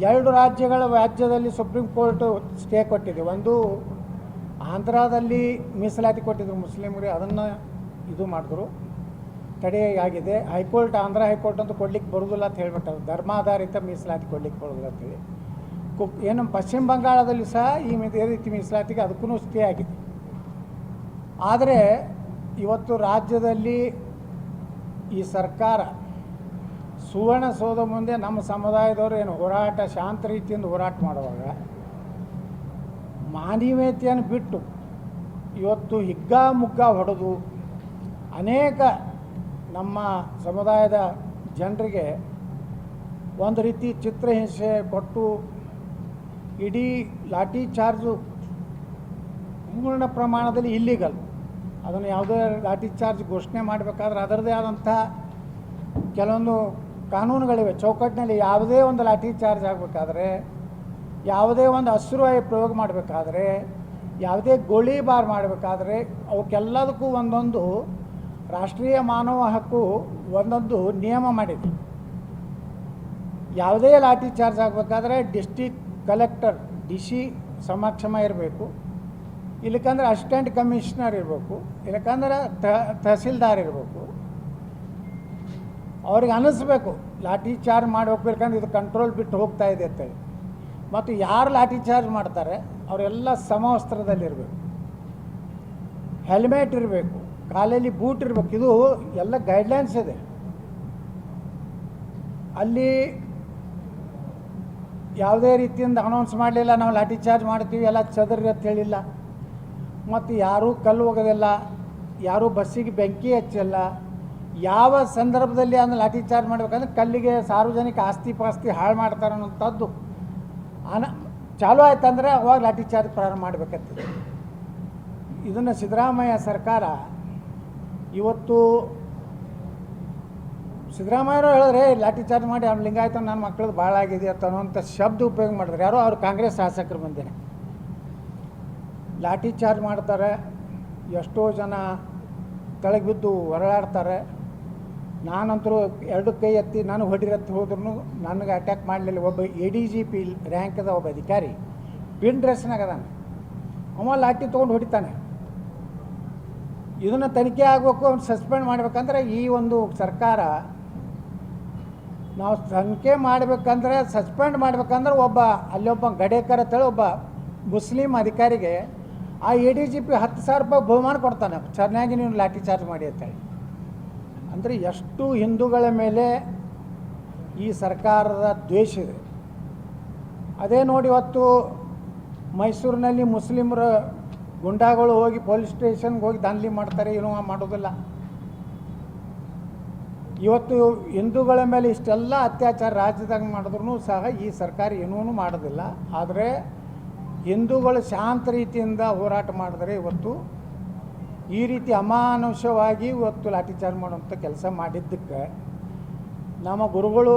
ಎರಡು ರಾಜ್ಯಗಳ ವ್ಯಾಜ್ಯದಲ್ಲಿ supreme court stay ಕೊಟ್ಟಿದೆ. ಒಂದು ಆಂಧ್ರದಲ್ಲಿ ಮೀಸಲಾತಿ ಕೊಟ್ಟಿದ್ರು ಮುಸ್ಲಿಮರಿಗೆ ಅದನ್ನು ಇದು ಮಾಡಿದ್ರು. ತಡೆಯಾಗಿದೆ. ಹೈಕೋರ್ಟ್, ಆಂಧ್ರ ಹೈಕೋರ್ಟ್ ಅಂತ ಕೊಡ್ಲಿಕ್ಕೆ ಬರೋದಿಲ್ಲ ಅಂತ ಹೇಳ್ಬಿಟ್ಟು, ಧರ್ಮಾಧಾರಿತ ಮೀಸಲಾತಿ ಕೊಡ್ಲಿಕ್ಕೆ ಬರೋದಿಲ್ಲ ಅಂತೇಳಿ ಕು, ಏನು ಪಶ್ಚಿಮ ಬಂಗಾಳದಲ್ಲಿ ಸಹ ಈ ಇದೇ ರೀತಿ ಮೀಸಲಾತಿಗೆ ಅದಕ್ಕೂ ಸ್ಟೇ ಆಗಿದೆ. ಆದರೆ, ಇವತ್ತು ರಾಜ್ಯದಲ್ಲಿ ಈ ಸರ್ಕಾರ ಸುವರ್ಣಸೌಧ ಮುಂದೆ ನಮ್ಮ ಸಮುದಾಯದವರು ಏನು ಹೋರಾಟ, ಶಾಂತ ರೀತಿಯಿಂದ ಹೋರಾಟ ಮಾಡುವಾಗ ಮಾನವೀಯತೆಯನ್ನು ಬಿಟ್ಟು ಇವತ್ತು ಹಿಗ್ಗಾ ಮುಗ್ಗಾ ಹೊಡೆದು ಅನೇಕ ನಮ್ಮ ಸಮುದಾಯದ ಜನರಿಗೆ ಒಂದು ರೀತಿ ಚಿತ್ರಹಿಂಸೆ ಕೊಟ್ಟು ಇಡೀ ಲಾಠಿ ಚಾರ್ಜು ಪೂರ್ಣ ಪ್ರಮಾಣದಲ್ಲಿ ಇಲ್ಲಿಗಲ್ ಅದನ್ನು ಯಾವುದೇ ಲಾಠಿ ಚಾರ್ಜ್ ಘೋಷಣೆ ಮಾಡಬೇಕಾದ್ರೆ ಅದರದೇ ಆದಂಥ ಕೆಲವೊಂದು ಕಾನೂನುಗಳಿವೆ. ಚೌಕಟ್ಟಿನಲ್ಲಿ ಯಾವುದೇ ಒಂದು ಲಾಠಿ ಚಾರ್ಜ್ ಆಗಬೇಕಾದ್ರೆ, ಯಾವುದೇ ಒಂದು ಅಶ್ರುವಾಯು ಪ್ರಯೋಗ ಮಾಡಬೇಕಾದ್ರೆ, ಯಾವುದೇ ಗೋಳಿಬಾರ್ ಮಾಡಬೇಕಾದ್ರೆ, ಅವಕ್ಕೆಲ್ಲದಕ್ಕೂ ಒಂದೊಂದು ರಾಷ್ಟ್ರೀಯ ಮಾನವ ಹಕ್ಕು ಒಂದೊಂದು ನಿಯಮ ಮಾಡಿದೆ. ಯಾವುದೇ ಲಾಠಿ ಚಾರ್ಜ್ ಆಗಬೇಕಾದ್ರೆ ಡಿಸ್ಟಿಕ್ ಕಲೆಕ್ಟರ್ ಡಿ ಸಿ ಸಮಕ್ಷಮ ಇರಬೇಕು. ಇಲ್ಲಕಂದ್ರೆ ಅಸಿಸ್ಟೆಂಟ್ ಕಮಿಷನರ್ ಇರಬೇಕು. ಇಲ್ಲಕಂದ್ರೆ ತಹಸೀಲ್ದಾರ್ ಇರಬೇಕು. ಅವ್ರಿಗೆ ಅನ್ನಿಸ್ಬೇಕು, ಲಾಠಿ ಚಾರ್ಜ್ ಮಾಡಿ ಹೋಗ್ಬೇಕಂದ್ರೆ ಇದು ಕಂಟ್ರೋಲ್ ಬಿಟ್ಟು ಹೋಗ್ತಾ ಇದೆ ಅಂತೇಳಿ ಮತ್ತು ಯಾರು ಲಾಠಿ ಚಾರ್ಜ್ ಮಾಡ್ತಾರೆ, ಅವರೆಲ್ಲ ಸಮವಸ್ತ್ರದಲ್ಲಿರಬೇಕು. ಹೆಲ್ಮೆಟ್ ಇರಬೇಕು, ಕಾಲಲ್ಲಿ ಬೂಟ್ ಇರಬೇಕು, ಇದು ಎಲ್ಲ ಗೈಡ್ಲೈನ್ಸ್ ಇದೆ. ಅಲ್ಲಿ ಯಾವುದೇ ರೀತಿಯಿಂದ ಅನೌನ್ಸ್ ಮಾಡಲಿಲ್ಲ, ನಾವು ಲಾಠಿ ಚಾರ್ಜ್ ಮಾಡ್ತೀವಿ, ಎಲ್ಲ ಚದರಿ ಅಂತ ಹೇಳಿಲ್ಲ. ಮತ್ತು ಯಾರೂ ಕಲ್ಲು ಹೋಗೋದಿಲ್ಲ ಯಾರೂ ಬಸ್ಸಿಗೆ ಬೆಂಕಿ ಹಚ್ಚಿಲ್ಲ ಯಾವ ಸಂದರ್ಭದಲ್ಲಿ ಅದನ್ನು ಲಾಠಿ ಚಾರ್ಜ್ ಮಾಡಬೇಕಂದ್ರೆ ಕಲ್ಲಿಗೆ ಸಾರ್ವಜನಿಕ ಆಸ್ತಿ ಪಾಸ್ತಿ ಹಾಳು ಮಾಡ್ತಾರೆ ಅನ್ನೋಂಥದ್ದು ಅನ, ಚಾಲು ಆಯ್ತಂದ್ರೆ ಅವಾಗ ಲಾಠಿ ಚಾರ್ಜ್ ಪ್ರಾರಂಭ ಮಾಡಬೇಕಂತ ಇದನ್ನು ಸಿದ್ದರಾಮಯ್ಯ ಸರ್ಕಾರ ಇವತ್ತು ಸಿದ್ದರಾಮಯ್ಯರು ಹೇಳಿದ್ರೆ ಲಾಠಿ ಚಾರ್ಜ್ ಮಾಡಿ ಅವ್ನು ಲಿಂಗಾಯತ ನನ್ನ ಮಕ್ಳದ್ದು ಭಾಳ ಆಗಿದೆ ಅಂತ ಅನ್ನೋಂಥ ಶಬ್ದ ಉಪಯೋಗ ಮಾಡಿದ್ರೆ. ಯಾರೋ ಅವ್ರು ಕಾಂಗ್ರೆಸ್ ಶಾಸಕರು ಬಂದೇನೆ ಲಾಠಿ ಚಾರ್ಜ್ ಮಾಡ್ತಾರೆ, ಎಷ್ಟೋ ಜನ ಕೆಳಗೆ ಬಿದ್ದು ಹೊರಳಾಡ್ತಾರೆ ನಾನಂತರೂ ಎರಡು ಕೈ ಎತ್ತಿ ನಾನು ಹೊಡಿರತ್ತಿ ಹೋದ್ರೂ ನನಗೆ ಅಟ್ಯಾಕ್ ಮಾಡಲಿಲ್ಲ. ಒಬ್ಬ ಎ ಡಿ ಜಿ ಪಿ ರ್ಯಾಂಕದ ಒಬ್ಬ ಅಧಿಕಾರಿ. ಪಿನ್ ಡ್ರೆಸ್ನಾಗ ಅದಾನೆ. ಅವ ಲಾಠಿ ತೊಗೊಂಡು ಹೊಡಿತಾನೆ. ಇದನ್ನು ತನಿಖೆ ಆಗಬೇಕು, ಅವ್ನು ಸಸ್ಪೆಂಡ್ ಮಾಡ್ಬೇಕಂದ್ರೆ ಈ ಒಂದು ಸರ್ಕಾರ ನಾವು ತನಿಖೆ ಮಾಡಬೇಕಂದ್ರೆ ಸಸ್ಪೆಂಡ್ ಮಾಡ್ಬೇಕಂದ್ರೆ ಒಬ್ಬ ಅಲ್ಲೊಬ್ಬ ಗಡೇಕರ್ ಅಂತೇಳಿ ಒಬ್ಬ ಮುಸ್ಲಿಂ ಅಧಿಕಾರಿಗೆ ಆ ಎ ಡಿ ಜಿ ಪಿ ಹತ್ತು ಸಾವಿರ ರೂಪಾಯಿ ಬಹುಮಾನ ಕೊಡ್ತಾನೆ. ಚೆನ್ನಾಗಿ ನೀವು ಲಾಠಿ ಚಾರ್ಜ್ ಮಾಡಿ ಅಂತೇಳಿ ಅಂದರೆ ಎಷ್ಟು ಹಿಂದೂಗಳ ಮೇಲೆ ಈ ಸರ್ಕಾರದ ದ್ವೇಷ ಇದೆ. ಅದೇ ನೋಡಿ ಇವತ್ತು ಮೈಸೂರಿನಲ್ಲಿ ಮುಸ್ಲಿಮರ ಗುಂಡಾಗಳು ಹೋಗಿ ಪೊಲೀಸ್ ಸ್ಟೇಷನ್ಗೆ ಹೋಗಿ ದಾಂಧಲಿ ಮಾಡ್ತಾರೆ, ಏನೂ ಮಾಡೋದಿಲ್ಲ. ಇವತ್ತು ಹಿಂದೂಗಳ ಮೇಲೆ ಇಷ್ಟೆಲ್ಲ ಅತ್ಯಾಚಾರ ರಾಜ್ಯದಾಗ ಮಾಡಿದ್ರು ಸಹ ಈ ಸರ್ಕಾರ ಏನೂ ಮಾಡೋದಿಲ್ಲ. ಆದರೆ ಹಿಂದೂಗಳು ಶಾಂತ ರೀತಿಯಿಂದ ಹೋರಾಟ ಮಾಡಿದರೆ ಇವತ್ತು ಈ ರೀತಿ ಅಮಾನುಷವಾಗಿ ಇವತ್ತು ಲಾಠಿಚಾರ್ಜ್ ಮಾಡುವಂಥ ಕೆಲಸ ಮಾಡಿದ್ದಕ್ಕೆ ನಮ್ಮ ಗುರುಗಳು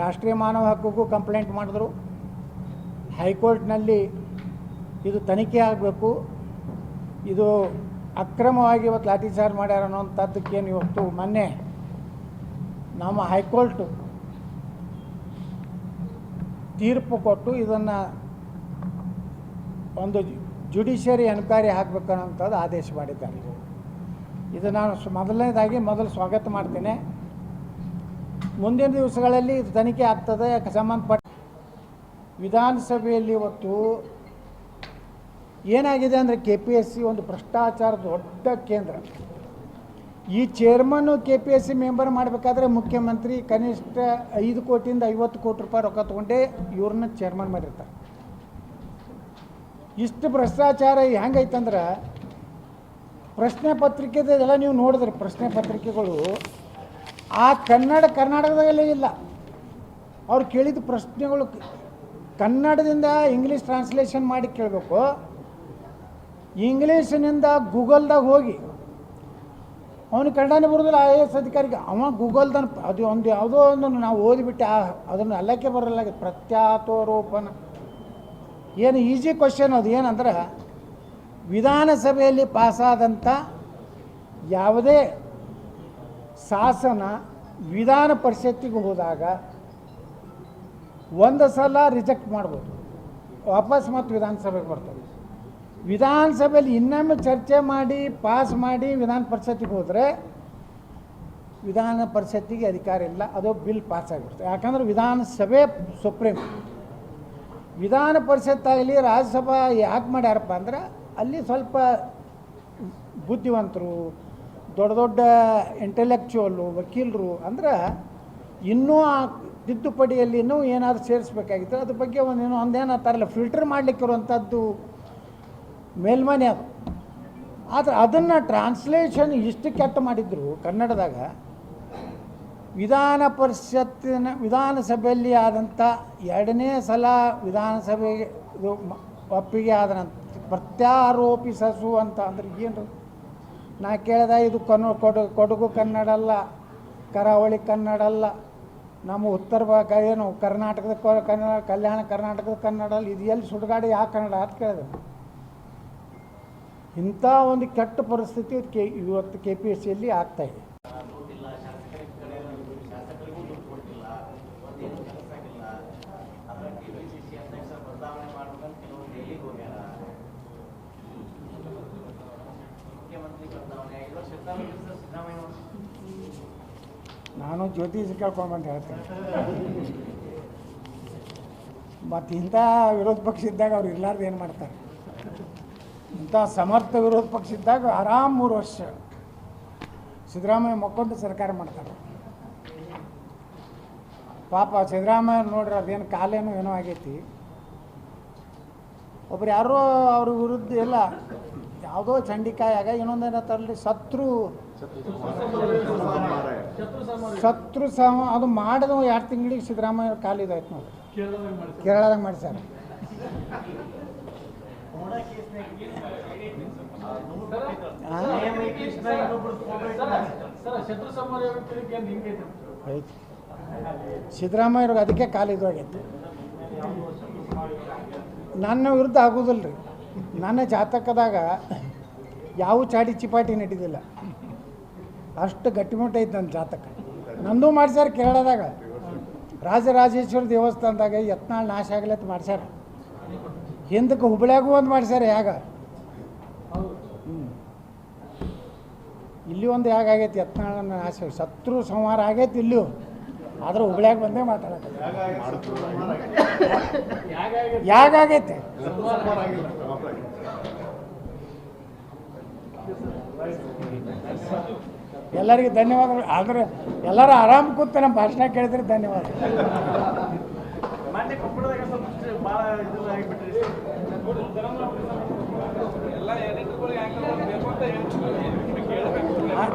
ರಾಷ್ಟ್ರೀಯ ಮಾನವ ಹಕ್ಕಿಗೂ ಕಂಪ್ಲೇಂಟ್ ಮಾಡಿದ್ರು. ಹೈಕೋರ್ಟ್ನಲ್ಲಿ ಇದು ತನಿಖೆ ಆಗಬೇಕು. ಇದು ಅಕ್ರಮವಾಗಿ ಇವತ್ತು ಲಾಠಿಚಾರ್ಜ್ ಮಾಡ್ಯಾರ ಅನ್ನೋಂಥದ್ದಕ್ಕೇನು ಇವತ್ತು ಮೊನ್ನೆ ನಮ್ಮ ಹೈಕೋರ್ಟು ತೀರ್ಪು ಕೊಟ್ಟು ಇದನ್ನು ಒಂದು ಜುಡಿಷಿಯರಿ ಎನ್ಕ್ವೈರಿ ಹಾಕಬೇಕನ್ನೋಂಥದ್ದು ಆದೇಶ ಮಾಡಿದ್ದಾರೆ. ಇದು ನಾನು ಮೊದಲನೇದಾಗಿ ಮೊದಲು ಸ್ವಾಗತ ಮಾಡ್ತೇನೆ. ಮುಂದಿನ ದಿವಸಗಳಲ್ಲಿ ಇದು ತನಿಖೆ ಆಗ್ತದೆ. ಸಂಬಂಧಪಟ್ಟ ವಿಧಾನಸಭೆಯಲ್ಲಿ ಇವತ್ತು ಏನಾಗಿದೆ ಅಂದರೆ ಕೆ ಪಿ ಎಸ್ ಸಿ ಒಂದು ಭ್ರಷ್ಟಾಚಾರದ ದೊಡ್ಡ ಕೇಂದ್ರ. ಈ ಚೇರ್ಮನ್ನು K P S C member ಮಾಡಬೇಕಾದ್ರೆ ಮುಖ್ಯಮಂತ್ರಿ ಕನಿಷ್ಠ ಐದು ಕೋಟಿಯಿಂದ ಐವತ್ತು ಕೋಟಿ ರೂಪಾಯಿ ರೊಕ್ಕ ತೊಗೊಂಡೇ ಇವ್ರನ್ನ ಚೇರ್ಮನ್ ಮಾಡಿರ್ತಾರೆ. ಇಷ್ಟು ಭ್ರಷ್ಟಾಚಾರ ಹೆಂಗೈತಂದ್ರೆ ಪ್ರಶ್ನೆ ಪತ್ರಿಕೆದೆಲ್ಲ ನೀವು ನೋಡಿದ್ರಿ ಪ್ರಶ್ನೆ ಪತ್ರಿಕೆಗಳು. ಆ ಕನ್ನಡ ಕರ್ನಾಟಕದಲ್ಲೇ ಇಲ್ಲ. ಅವ್ರು ಕೇಳಿದ ಪ್ರಶ್ನೆಗಳು ಕನ್ನಡದಿಂದ ಇಂಗ್ಲೀಷ್ ಟ್ರಾನ್ಸ್ಲೇಷನ್ ಮಾಡಿ ಕೇಳಬೇಕು. ಇಂಗ್ಲೀಷಿನಿಂದ ಗೂಗಲ್ದಾಗ ಹೋಗಿ. ಅವನು ಕನ್ನಡನೇ ಬರೋದಿಲ್ಲ ಐ ಎ ಎಸ್ ಅಧಿಕಾರಿಗೆ. ಅವ ಗೂಗಲ್ದನ್ನು ಅದು ಒಂದು ಯಾವುದೋ ಒಂದು ನಾವು ಓದಿಬಿಟ್ಟು ಅದನ್ನು ಅಲ್ಲಕ್ಕೆ ಬರಲ್ಲ ಪ್ರತ್ಯಾತೋರೋಪನ ಏನು ಈಸಿ ಕ್ವಶನ್ ಅದು ಏನಂದ್ರೆ, ವಿಧಾನಸಭೆಯಲ್ಲಿ ಪಾಸಾದಂಥ ಯಾವುದೇ ಶಾಸನ ವಿಧಾನ ಪರಿಷತ್ತಿಗೆ ಹೋದಾಗ ಒಂದು ಸಲ ರಿಜೆಕ್ಟ್ ಮಾಡ್ಬೋದು. ವಾಪಸ್ ಮತ್ತು ವಿಧಾನಸಭೆಗೆ ಬರ್ತದೆ ವಿಧಾನಸಭೆಯಲ್ಲಿ ಇನ್ನೊಮ್ಮೆ ಚರ್ಚೆ ಮಾಡಿ ಪಾಸ್ ಮಾಡಿ ವಿಧಾನ ಪರಿಷತ್ತಿಗೆ ಹೋದರೆ ವಿಧಾನ ಪರಿಷತ್ತಿಗೆ ಅಧಿಕಾರ ಇಲ್ಲ, ಅದು ಬಿಲ್ ಪಾಸ್ ಆಗಿಬಿಡುತ್ತೆ ಯಾಕಂದ್ರೆ ವಿಧಾನಸಭೆ ಸುಪ್ರೀಂ. ವಿಧಾನ ಪರಿಷತ್ತಾಗಲಿ ರಾಜ್ಯಸಭಾ ಯಾಕೆ ಮಾಡ್ಯಾರಪ್ಪ ಅಂದ್ರೆ ಅಲ್ಲಿ ಸ್ವಲ್ಪ ಬುದ್ಧಿವಂತರು, ದೊಡ್ಡ ದೊಡ್ಡ ಇಂಟೆಲೆಕ್ಚುವಲ್ಲು ವಕೀಲರು ಅಂದ್ರೆ ಇನ್ನೂ ಆ ತಿದ್ದುಪಡಿಯಲ್ಲಿ ಇನ್ನೂ ಏನಾದರೂ ಸೇರಿಸ್ಬೇಕಾಗಿತ್ತು. ಅದ್ರ ಬಗ್ಗೆ ಒಂದೇನೋ ಒಂದೇನೋ ತರಲ್ಲ ಫಿಲ್ಟರ್ ಮಾಡಲಿಕ್ಕಿರುವಂಥದ್ದು ಮೇಲ್ಮನೆ ಅದು. ಆದರೆ ಅದನ್ನು ಟ್ರಾನ್ಸ್ಲೇಷನ್ ಇಷ್ಟು ಕೆಟ್ಟ ಮಾಡಿದ್ರು ಕನ್ನಡದಾಗ. ವಿಧಾನ ಪರಿಷತ್ತಿನ ವಿಧಾನಸಭೆಯಲ್ಲಿ ಆದಂಥ ಎರಡನೇ ಸಲ ವಿಧಾನಸಭೆಗೆ ಇದು ಒಪ್ಪಿಗೆ ಆದ ನಂತರ ಪ್ರತ್ಯಾರೋಪಿಸು ಅಂತ ಅಂದ್ರೆ ಏನು? ನಾ ಕೇಳಿದ ಇದು ಕನ್ನಡ ಕೊಡಗು ಕೊಡಗು ಕನ್ನಡ ಅಲ್ಲ, ಕರಾವಳಿ ಕನ್ನಡ ಅಲ್ಲ, ನಮ್ಮ ಉತ್ತರ ಭಾಗ ಏನು ಕರ್ನಾಟಕದ ಕನ್ನಡ, ಕಲ್ಯಾಣ ಕರ್ನಾಟಕದ ಕನ್ನಡ ಅಲ್ಲ, ಇದು ಎಲ್ಲಿ ಸುಡುಗಾಡಿ ಯಾವ ಕನ್ನಡ ಅಂತ ಕೇಳಿದೆ ಇಂಥ ಒಂದು ಕೆಟ್ಟ ಪರಿಸ್ಥಿತಿ ಕೆ ಇವತ್ತು ಕೆ ಪಿ ಎಸ್ ಸಿಯಲ್ಲಿ ಆಗ್ತಾಯಿದೆ ಜ್ಯೋತಿಷ ಕೇಳ್ಕೊಂಬಂದು ಹೇಳ್ತಾರೆ. ಮತ್ತು ಇಂಥ ವಿರೋಧ ಪಕ್ಷ ಇದ್ದಾಗ ಅವ್ರು ಇರ್ಲಾರ್ದು ಏನು ಮಾಡ್ತಾರೆ? ಇಂಥ ಸಮರ್ಥ ವಿರೋಧ ಪಕ್ಷ ಇದ್ದಾಗ ಆರಾಮ್ ಮೂರು ವರ್ಷ ಸಿದ್ದರಾಮಯ್ಯ ಮಕ್ಕೊಂಡು ಸರ್ಕಾರ ಮಾಡ್ತಾರೆ. ಪಾಪ ಸಿದ್ದರಾಮಯ್ಯ ನೋಡ್ರಿ ಅದೇನು ಕಾಲೇನೋ ಏನೋ ಆಗೈತಿ. ಒಬ್ರು ಯಾರೋ ಅವ್ರ ವಿರುದ್ಧ ಇಲ್ಲ. ಯಾವುದೋ ಚಂಡಿಕಾಯಾಗ ಇನ್ನೊಂದೇನೋ ತರಲಿ ಶತ್ರು ಸಮ, ಅದು ಮಾಡಿದ ಎರಡು ತಿಂಗಳಿಗೆ ಸಿದ್ದರಾಮಯ್ಯ ಕಾಲಿದಾಯ್ತು ನೋಡಿ. ಕೇರಳದಾಗ ಮಾಡಿಸ್ಯಾರ. ಸರ್ ಸಿದ್ದರಾಮಯ್ಯವ್ರಿಗೆ ಅದಕ್ಕೆ ಕಾಲಿದಾಗೈತಿ ನನ್ನ ವಿರುದ್ಧ ಆಗೋದಿಲ್ಲ ರೀ ನನ್ನ ಜಾತಕದಾಗ ಯಾವ ಚಾಡಿ ಚಿಪಾಟಿ ನಡೀದಿಲ್ಲ ಅಷ್ಟು ಗಟ್ಟಿಮುಟ್ಟ ಐತೆ ನನ್ನ ಜಾತಕ. ನಂದು ಮಾಡ್ಸ್ಯಾರ ಕೇರಳದಾಗ. ರಾಜರಾಜೇಶ್ವರ ದೇವಸ್ಥಾನದಾಗ ಯತ್ನಾಳ್ ನಾಶ ಆಗ್ಲತ್ತ ಮಾಡ್ಸ್ಯಾರ. ಹಿಂದಕ್ಕೆ ಹುಬ್ಳ್ಯಾಗೂ ಒಂದು ಮಾಡ್ಸ್ಯಾರ ಯಾಗ. ಇಲ್ಲಿ ಒಂದು ಯಾಗಾಗೈತಿ ಯತ್ನಾಳ ನಾಶ ಶತ್ರು ಸಂಹಾರ ಆಗೈತಿ ಇಲ್ಲೂ. ಆದ್ರೆ ಹುಬ್ಳ್ಯಾಗ ಬಂದೇ ಮಾತಾಡಕ್ಕೆ ಯಾಗಾಗೈತೆ ಎಲ್ಲರಿಗೂ ಧನ್ಯವಾದಗಳು. ಆದ್ರೆ ಎಲ್ಲರೂ ಆರಾಮ್ ಕೂತು ನಮ್ಮ ಭಾಷಣ ಕೇಳಿದ್ರೆ ಧನ್ಯವಾದ.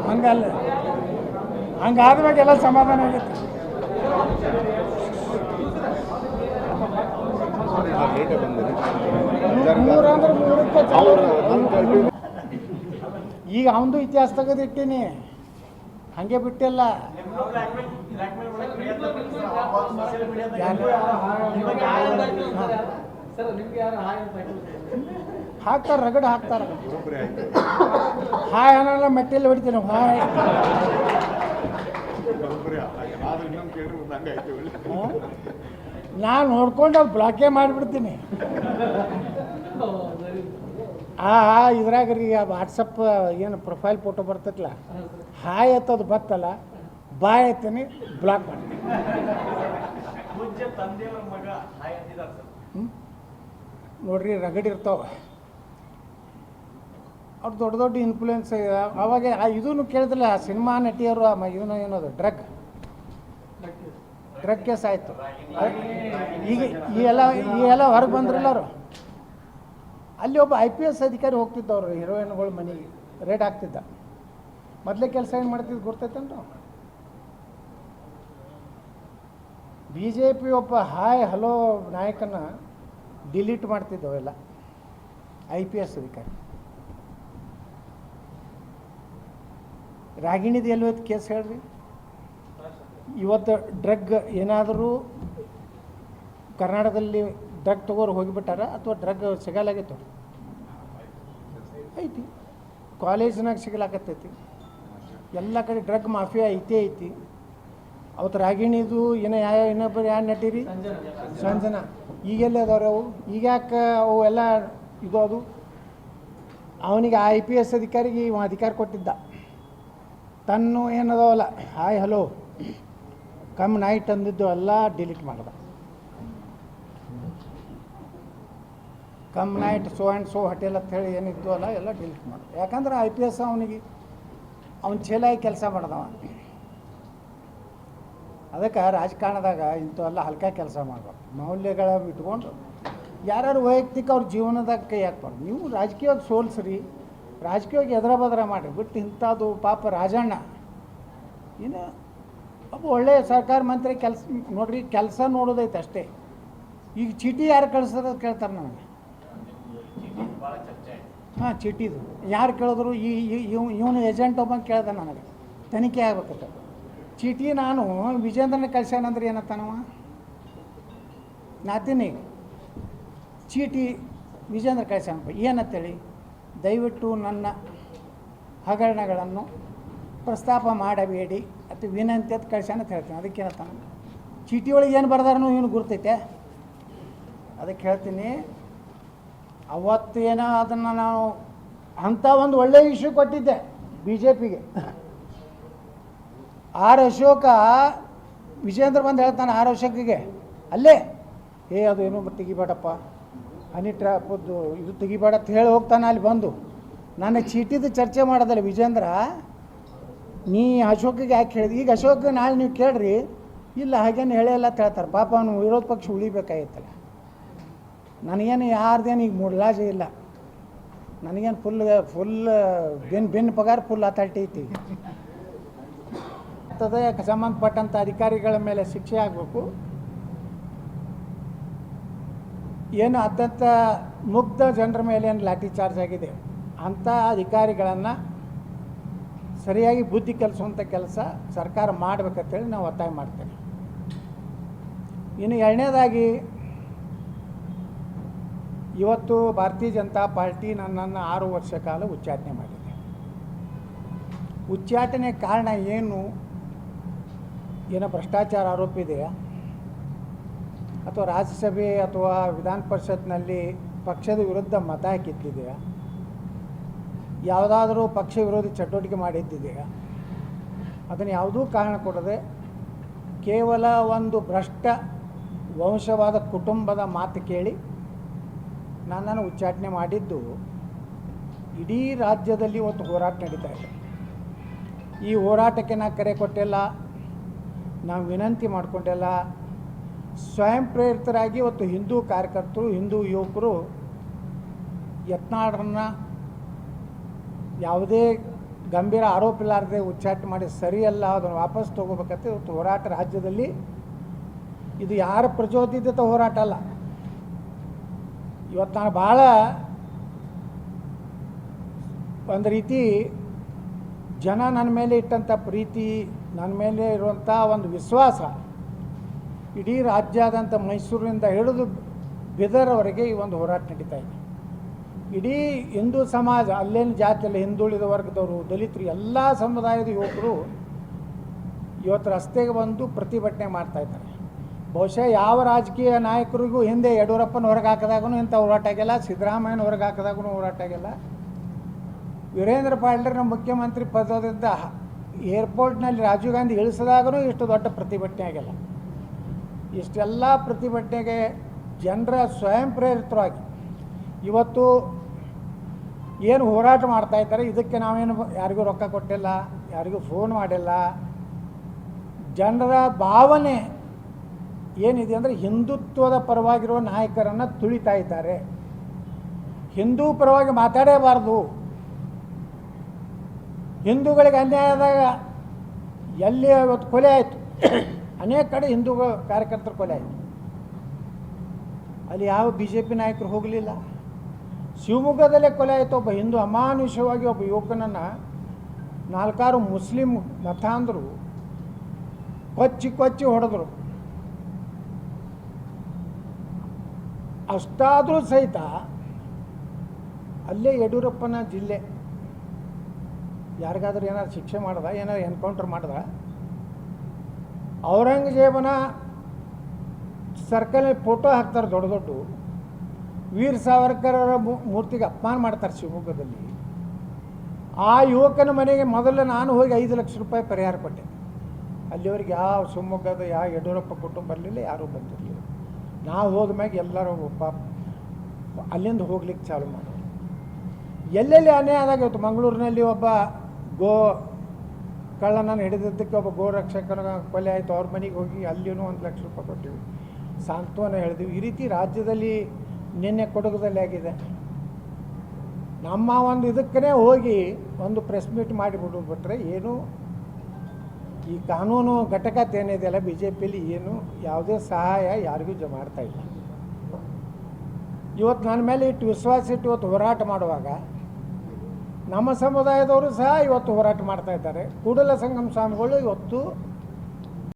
ಹಂಗಲ್ಲ. ಹಂಗಾದ್ಮೇಲೆ ಎಲ್ಲ ಸಮಾಧಾನ ಆಗುತ್ತೆ ಮೂರು ಅಂದ್ರೆ ಮೂರಕ್ಕೆ ಚಾಲು. ಈಗ ಅವನದು ಇತಿಹಾಸ ತೆಗೆದಿಟ್ಟೀನಿ. ಹಂಗೆ ಬಿಟ್ಟಿಲ್ಲ. ಸರ್ ನಿಮ್ಗೆ ಯಾರು ಹಾಯ್ ಅಂತ ಹಾಕಿದ್ರು? ಹಾಕ್ತಾರ ರಗಡ್ ಹಾಕ್ತಾರ. ಹಾಯ್ ಅನ್ನಲ್ಲ ಮೆಟ್ಟೆಲ್ಲಿ ಹೊಡಿತೀನಿ ಹಾಯ್. ನಾನು ನೋಡ್ಕೊಂಡು ಬ್ಲಾಕೇ ಮಾಡಿಬಿಡ್ತೀನಿ. ಆ ಆ ಇದ್ರಾಗ ರೀ ವಾಟ್ಸಪ್ ಏನು ಪ್ರೊಫೈಲ್ ಫೋಟೋ ಬರ್ತೈತಲ್ಲ ಹಾಯ್ ಎತ್ತದು ಬತ್ತಲ್ಲ ಬಾಯ್ ಎತ್ತೀನಿ ಬ್ಲಾಕ್ ಮಾಡ್ತೀನಿ. ನೋಡ್ರಿ ರಗಡ್ ಇರ್ತಾವ. ಅವ್ರು ದೊಡ್ಡ ದೊಡ್ಡ ಇನ್ಫ್ಲೂಯೆನ್ಸ್ ಅವಾಗ ಆ ಇದನ್ನು ಕೇಳಿದ್ರಲ್ಲ ಆ ಸಿನಿಮಾ ನಟಿಯರು ಆ ಇದನ್ನು ಏನದು ಡ್ರಗ್ ಡ್ರಗ್ ಕೇಸ್ ಆಯಿತು. ಈಗ ಈ ಎಲ್ಲ ಈ ಎಲ್ಲ ಹೊರಗೆ ಬಂದ್ರಲ್ಲ ಅವರು? ಅಲ್ಲಿ ಒಬ್ಬ ಐ ಪಿ ಎಸ್ ಅಧಿಕಾರಿ ಹೋಗ್ತಿದ್ದವ್ರು ಹೀರೋಯಿನ್ಗಳು ಮನೆಗೆ ರೇಟ್ ಆಗ್ತಿದ್ದ. ಮೊದಲೇ ಕೆಲಸ ಏನು ಮಾಡ್ತಿದ್ದು ಗೊತ್ತೈತೇನ್ರಿ ಬಿ ಜೆ ಪಿ ಒಬ್ಬ ಹಾಯ್ ಹಲೋ ನಾಯಕನ ಡಿಲೀಟ್ ಮಾಡ್ತಿದ್ದವೆಲ್ಲ ಐ ಪಿ ಎಸ್ ಅಧಿಕಾರಿ. ರಾಗಿಣಿದು ಎಲ್ಲಿ ಕೇಸ್ ಹೇಳ್ರಿ? ಇವತ್ತು ಡ್ರಗ್ ಏನಾದರೂ ಕರ್ನಾಟಕದಲ್ಲಿ ಡ್ರಗ್ ತಗೋರು ಹೋಗಿಬಿಟ್ಟಾರ ಅಥವಾ ಡ್ರಗ್ ಸಿಗಲಾಗೈತೆ ಐತಿ. ಕಾಲೇಜಿನಾಗ ಸಿಗಲಾಕತ್ತೈತಿ. ಎಲ್ಲ ಕಡೆ ಡ್ರಗ್ ಮಾಫಿಯಾ ಐತೆ ಐತಿ. ಅವತ್ತು ರಾಗಿಣಿದು ಏನೋ ಯಾವ ಇನ್ನೊಬ್ಬರು ಯಾರು ನಟೀರಿ? ಸಂಜನಾ. ಈಗೆಲ್ಲ ಅದಾವ್ರಿ ಅವು. ಈಗ ಯಾಕೆ ಅವು ಎಲ್ಲ ಇದು ಅದು? ಅವನಿಗೆ ಐ ಪಿ ಎಸ್ ಅಧಿಕಾರಿಗೆ ಇವ ಅಧಿಕಾರ ಕೊಟ್ಟಿದ್ದ. ತನ್ನ ಏನದಾವಲ್ಲ, ಹಾಯ್ ಹಲೋ ಕಮ್ ನೈಟ್ ಅಂದಿದ್ದು ಎಲ್ಲ ಡಿಲೀಟ್ ಮಾಡ್ದ. Come night so and so hotel ಅಂತ ಹೇಳಿ ಏನಿದ್ದು ಅಲ್ಲ, ಎಲ್ಲ ಡಿಲೀಟ್ ಮಾಡ್ದ ಯಾಕಂದ್ರೆ ಐ ಪಿ ಎಸ್ ಅವನಿಗೆ, ಅವ್ನು ಚೇಲಾಗಿ ಕೆಲಸ ಮಾಡ್ದವ. ಅದಕ್ಕೆ ರಾಜಕಾರಣದಾಗ ಇಂಥವೆಲ್ಲ ಹಲ್ಕ ಕೆಲಸ ಮಾಡ್ಬೇಕು. ಮೌಲ್ಯಗಳ ಇಟ್ಕೊಂಡು ಯಾರ್ಯಾರು ವೈಯಕ್ತಿಕ ಅವ್ರ ಜೀವನದಾಗ ಕೈ ಹಾಕ್ಬಾರ್ದು. ನೀವು ರಾಜಕೀಯವಾಗಿ ಸೋಲ್ಸ್ರಿ, ರಾಜಕೀಯವಾಗಿ ಎದ್ರ ಬದರ ಮಾಡಿರಿ, ಬಿಟ್ಟು ಇಂಥದ್ದು ಪಾಪ ರಾಜಣ್ಣ. ಏನು ಒಬ್ಬ ಒಳ್ಳೆಯ ಸರ್ಕಾರ ಮಂತ್ರಿ ಕೆಲಸ, ನೋಡ್ರಿ, ಕೆಲಸ ನೋಡೋದೈತೆ ಅಷ್ಟೇ. ಈಗ ಚೀಟಿ ಯಾರು ಕಳ್ಸೋದು ಕೇಳ್ತಾರೆ ಆಯ್ತು ಹಾಂ ಚೀಟಿದು ಯಾರು ಕೇಳಿದ್ರು ಈ ಇವ್, ಇವನು ಏಜೆಂಟ್ ಒಬ್ಬ ಕೇಳ್ದೆ ನನಗೆ. ತನಿಖೆ ಆಗ್ಬೇಕತ್ತ. ಚೀಟಿ ನಾನು ವಿಜೇಂದ್ರನ ಕಳ್ಸ್ಯಾನಂದ್ರೆ ಏನತ್ತಾನವ ನಾತೀನಿ. ಚೀಟಿ ವಿಜೇಂದ್ರ ಕಳ್ಸ್ಯಾನಪ್ಪ, ಏನಂತೇಳಿ? ದಯವಿಟ್ಟು ನನ್ನ ಹಗರಣಗಳನ್ನು ಪ್ರಸ್ತಾಪ ಮಾಡಬೇಡಿ ಅಥವಾ ವಿನಂತಿ ಅಂತ ಕಳ್ಸ್ಯಾನ ಅಂತ ಹೇಳ್ತೀನಿ. ಅದಕ್ಕೆ ಏನತ್ತಾನ ಚೀಟಿ ಒಳಗೆ ಏನು ಬರ್ದಾರನು ಇವನು ಗುರ್ತೈತೆ? ಅದಕ್ಕೆ ಹೇಳ್ತೀನಿ. ಅವತ್ತು ಏನೋ ಅದನ್ನು ನಾವು ಅಂಥ ಒಂದು ಒಳ್ಳೆಯ ಇಶ್ಯೂ ಕೊಟ್ಟಿದ್ದೆ ಬಿ ಜೆ ಪಿಗೆ ಆರ್ ಅಶೋಕ ವಿಜೇಂದ್ರ ಬಂದು ಹೇಳ್ತಾನೆ ಆರ್ ಅಶೋಕಿಗೆ, ಅಲ್ಲೇ, ಏ, ಅದು ಏನೋ ತೆಗಿಬೇಡಪ್ಪ ಹನಿ ಟ್ರ್ಯಾಪದ್ದು ಇದು ತೆಗಿಬೇಡ ಅಂತ ಹೇಳಿ ಹೋಗ್ತಾನೆ ಅಲ್ಲಿ ಬಂದು. ನನ್ನ ಚೀಟಿದು ಚರ್ಚೆ ಮಾಡೋದಲ್ಲ ವಿಜೇಂದ್ರ, ನೀ ಅಶೋಕಿಗೆ ಯಾಕೆ ಹೇಳಿದೆ? ಈಗ ಅಶೋಕ್ ನಾಳೆ ನೀವು ಕೇಳ್ರಿ, ಇಲ್ಲ ಹಾಗೇನು ಹೇಳಿಲ್ಲ ಅಂತ ಹೇಳ್ತಾರೆ. ಪಾಪ ಅವನು ವಿರೋಧ ಪಕ್ಷ ಉಳಿಬೇಕಾಗಿತ್ತಲ್ಲ. ನನಗೇನು ಯಾರ್ದೇನು ಈಗ ಮೂಡ್ಲಾಜೆ ಇಲ್ಲ. ನನಗೇನು ಫುಲ್ ಫುಲ್ ಬೆನ್ ಬೆನ್ ಪಗಾರ ಫುಲ್ ಅಥಾರಿಟಿ ಐತಿ. ಅದಕ್ಕೆ ಸಂಬಂಧಪಟ್ಟಂಥ ಅಧಿಕಾರಿಗಳ ಮೇಲೆ ಶಿಕ್ಷೆ ಆಗಬೇಕು. ಏನು ಅತ್ಯಂತ ಮುಗ್ಧ ಜನರ ಮೇಲೆ ಏನು ಲಾಠಿ ಚಾರ್ಜ್ ಆಗಿದೆ. ಅಂಥ ಅಧಿಕಾರಿಗಳನ್ನು ಸರಿಯಾಗಿ ಬುದ್ಧಿ ಕಲಿಸುವಂಥ ಕೆಲಸ ಸರ್ಕಾರ ಮಾಡಬೇಕಂತೇಳಿ ನಾವು ಒತ್ತಾಯ ಮಾಡ್ತೇವೆ. ಇನ್ನು ಎರಡನೇದಾಗಿ ಇವತ್ತು ಭಾರತೀಯ ಜನತಾ ಪಾರ್ಟಿ ನನ್ನನ್ನು ಆರು ವರ್ಷ ಕಾಲ ಉಚ್ಚಾಟನೆ ಮಾಡಿದೆ. ಉಚ್ಚಾಟನೆ ಕಾರಣ ಏನು? ಏನೋ ಭ್ರಷ್ಟಾಚಾರ ಆರೋಪ ಇದೆಯಾ? ಅಥವಾ ರಾಜ್ಯಸಭೆ ಅಥವಾ ವಿಧಾನ ಪರಿಷತ್ನಲ್ಲಿ ಪಕ್ಷದ ವಿರುದ್ಧ ಮತ ಹಾಕಿದ್ದಿದೆಯಾ? ಯಾವುದಾದರೂ ಪಕ್ಷ ವಿರೋಧಿ ಚಟುವಟಿಕೆ ಮಾಡಿದ್ದಿದೆಯಾ? ಅದನ್ನು ಯಾವುದೂ ಕಾರಣ ಕೊಡದೆ ಕೇವಲ ಒಂದು ಭ್ರಷ್ಟ ವಂಶವಾದ ಕುಟುಂಬದ ಮಾತು ಕೇಳಿ ನನ್ನನ್ನು ಉಚ್ಚಾಟನೆ ಮಾಡಿದ್ದು ಇಡೀ ರಾಜ್ಯದಲ್ಲಿ ಒಂದು ಹೋರಾಟ ನಡೀತಾ ಇದೆ. ಈ ಹೋರಾಟಕ್ಕೆ ನಾ ಕರೆ ಕೊಟ್ಟಿಲ್ಲ, ನಾವು ವಿನಂತಿ ಮಾಡಿಕೊಂಡೆಲ್ಲ, ಸ್ವಯಂ ಪ್ರೇರಿತರಾಗಿ ಇವತ್ತು ಹಿಂದೂ ಕಾರ್ಯಕರ್ತರು, ಹಿಂದೂ ಯುವಕರು ಯತ್ನಾಳರನ್ನ ಯಾವುದೇ ಗಂಭೀರ ಆರೋಪ ಇಲ್ಲಾರದೆ ಉಚ್ಚಾಟನೆ ಮಾಡಿ ಸರಿಯಲ್ಲ, ಅದನ್ನು ವಾಪಸ್ ತೊಗೋಬೇಕಂತ ಇವತ್ತು ಹೋರಾಟ ರಾಜ್ಯದಲ್ಲಿ. ಇದು ಯಾರ ಪ್ರಚೋದಿತ ಹೋರಾಟ ಅಲ್ಲ. ಇವತ್ತು ನಾನು ಭಾಳ ಒಂದು ರೀತಿ ಜನ ನನ್ನ ಮೇಲೆ ಇಟ್ಟಂಥ ಪ್ರೀತಿ, ನನ್ನ ಮೇಲೆ ಇರುವಂಥ ಒಂದು ವಿಶ್ವಾಸ ಇಡೀ ರಾಜ್ಯಾದಂಥ ಮೈಸೂರಿನಿಂದ ಹಿಡಿದು ಬಿದರವರೆಗೆ ಈ ಒಂದು ಹೋರಾಟ ನಡೀತಾ ಇದೆ. ಇಡೀ ಹಿಂದೂ ಸಮಾಜ, ಅಲ್ಲೇನು ಜಾತಿಯಲ್ಲಿ ಹಿಂದುಳಿದ ವರ್ಗದವರು, ದಲಿತರು, ಎಲ್ಲ ಸಮುದಾಯದ ಯುವಕರು ಇವತ್ತು ರಸ್ತೆಗೆ ಬಂದು ಪ್ರತಿಭಟನೆ ಮಾಡ್ತಾ ಇದ್ದಾರೆ. ಬಹುಶಃ ಯಾವ ರಾಜಕೀಯ ನಾಯಕರಿಗೂ ಹಿಂದೆ ಯಡಿಯೂರಪ್ಪನ ಹೊರಗೆ ಹಾಕಿದಾಗೂ ಇಂಥ ಹೋರಾಟ ಆಗಿಲ್ಲ, ಸಿದ್ದರಾಮಯ್ಯನ ಹೊರಗೆ ಹಾಕಿದಾಗೂ ಹೋರಾಟ ಆಗಿಲ್ಲ. ವೀರೇಂದ್ರ ಪಾಟೀಲ್ರ ಮುಖ್ಯಮಂತ್ರಿ ಪದದಿಂದ ಏರ್ಪೋರ್ಟ್ನಲ್ಲಿ ರಾಜೀವ್ ಗಾಂಧಿ ಇಳಿಸಿದಾಗೂ ಇಷ್ಟು ದೊಡ್ಡ ಪ್ರತಿಭಟನೆ ಆಗಿಲ್ಲ. ಇಷ್ಟೆಲ್ಲ ಪ್ರತಿಭಟನೆಗೆ ಜನರ ಸ್ವಯಂ ಪ್ರೇರಿತರಾಗಿ ಇವತ್ತು ಏನು ಹೋರಾಟ ಮಾಡ್ತಾ ಇದ್ದಾರೆ, ಇದಕ್ಕೆ ನಾವೇನು ಯಾರಿಗೂ ರೊಕ್ಕ ಕೊಟ್ಟಿಲ್ಲ, ಯಾರಿಗೂ ಫೋನ್ ಮಾಡಿಲ್ಲ. ಜನರ ಭಾವನೆ ಏನಿದೆ ಅಂದರೆ ಹಿಂದುತ್ವದ ಪರವಾಗಿರುವ ನಾಯಕರನ್ನು ತುಳಿತಾ ಇದ್ದಾರೆ. ಹಿಂದೂ ಪರವಾಗಿ ಮಾತಾಡೇಬಾರ್ದು. ಹಿಂದೂಗಳಿಗೆ ಅನ್ಯಾಯ ಆದಾಗ ಎಲ್ಲಿ ಇವತ್ತು ಕೊಲೆ ಆಯಿತು? ಅನೇಕ ಕಡೆ ಹಿಂದೂ ಕಾರ್ಯಕರ್ತರು ಕೊಲೆ ಆಯಿತು. ಅಲ್ಲಿ ಯಾವ ಬಿ ಜೆ ಪಿ ನಾಯಕರು ಹೋಗಲಿಲ್ಲ. ಶಿವಮೊಗ್ಗದಲ್ಲೇ ಕೊಲೆ ಆಯಿತು. ಒಬ್ಬ ಹಿಂದೂ ಅಮಾನುಷವಾಗಿ ಒಬ್ಬ ಯುವಕನನ್ನು ನಾಲ್ಕಾರು ಮುಸ್ಲಿಂ ಮತಾಂಧರು ಕೊಚ್ಚಿ ಕೊಚ್ಚಿ ಹೊಡೆದ್ರು. ಅಷ್ಟಾದರೂ ಸಹಿತ ಅಲ್ಲೇ ಯಡಿಯೂರಪ್ಪನ ಜಿಲ್ಲೆ. ಯಾರಿಗಾದ್ರೂ ಏನಾದ್ರು ಶಿಕ್ಷೆ ಮಾಡ್ದ, ಏನಾದ್ರು ಎನ್ಕೌಂಟರ್ ಮಾಡ್ದ, ಔರಂಗಜೇಬನ ಸರ್ಕಲ್ ಫೋಟೋ ಹಾಕ್ತಾರೆ ದೊಡ್ಡ ದೊಡ್ಡ. ವೀರ್ ಸಾವರ್ಕರ್ ಅವರ ಮೂರ್ತಿಗೆ ಅಪಮಾನ ಮಾಡ್ತಾರೆ ಶಿವಮೊಗ್ಗದಲ್ಲಿ. ಆ ಯುವಕನ ಮನೆಗೆ ಮೊದಲು ನಾನು ಹೋಗಿ ಐದು ಲಕ್ಷ ರೂಪಾಯಿ ಪರಿಹಾರ ಕೊಟ್ಟೆ. ಅಲ್ಲಿವರೆಗೆ ಯಾವ ಶಿವಮೊಗ್ಗದ, ಯಾವ ಯಡಿಯೂರಪ್ಪ ಕುಟುಂಬ ಬರಲಿಲ್ಲ ಯಾರೂ ಬಂದಿರಲಿಲ್ಲ. ನಾವು ಹೋದ್ಮ್ಯಾಗ ಎಲ್ಲರೂ ಪಾಪ, ಅಲ್ಲಿಂದ ಹೋಗ್ಲಿಕ್ಕೆ ಚಾಲು ಮಾಡೋರು. ಎಲ್ಲೆಲ್ಲಿ ಅನ್ಯಾಯ ಆದಾಗ ಇವತ್ತು ಮಂಗಳೂರಿನಲ್ಲಿ ಒಬ್ಬ ಗೋ ಕಳ್ಳನನ್ನು ಹಿಡಿದಿದ್ದಕ್ಕೆ ಒಬ್ಬ ಗೋ ರಕ್ಷಕನ ಕೊಲೆ ಆಯಿತು, ಅವ್ರ ಮನೆಗೆ ಹೋಗಿ ಅಲ್ಲಿಯೂ ಒಂದು ಲಕ್ಷ ರೂಪಾಯಿ ಕೊಟ್ಟಿವಿ. ಸಾಂತ್ವನ ಹೇಳಿದ್ವಿ. ಈ ರೀತಿ ರಾಜ್ಯದಲ್ಲಿ ನಿನ್ನೆ ಕೊಡಗದಲ್ಲಿ ಆಗಿದೆ. ನಮ್ಮ ಒಂದು ಇದಕ್ಕೇ ಹೋಗಿ ಒಂದು ಪ್ರೆಸ್ ಮೀಟ್ ಮಾಡಿಬಿಟ್ಟು ಬಿಟ್ಟರೆ ಏನು ಈ ಕಾನೂನು ಘಟಕ ಏನಿದೆಯಲ್ಲ ಬಿ ಜೆ ಪಿಲಿ ಏನು ಯಾವುದೇ ಸಹಾಯ ಯಾರಿಗೂ ಜ ಮಾಡ್ತಾ ಇಲ್ಲ. ಇವತ್ತು ನನ್ನ ಮೇಲೆ ಇಟ್ಟು ವಿಶ್ವಾಸ ಇಟ್ಟು ಇವತ್ತು ಹೋರಾಟ ಮಾಡುವಾಗ ನಮ್ಮ ಸಮುದಾಯದವರು ಸಹ ಇವತ್ತು ಹೋರಾಟ ಮಾಡ್ತಾ ಇದ್ದಾರೆ. ಕೂಡಲ ಸಂಗಮ ಸ್ವಾಮಿಗಳು ಇವತ್ತು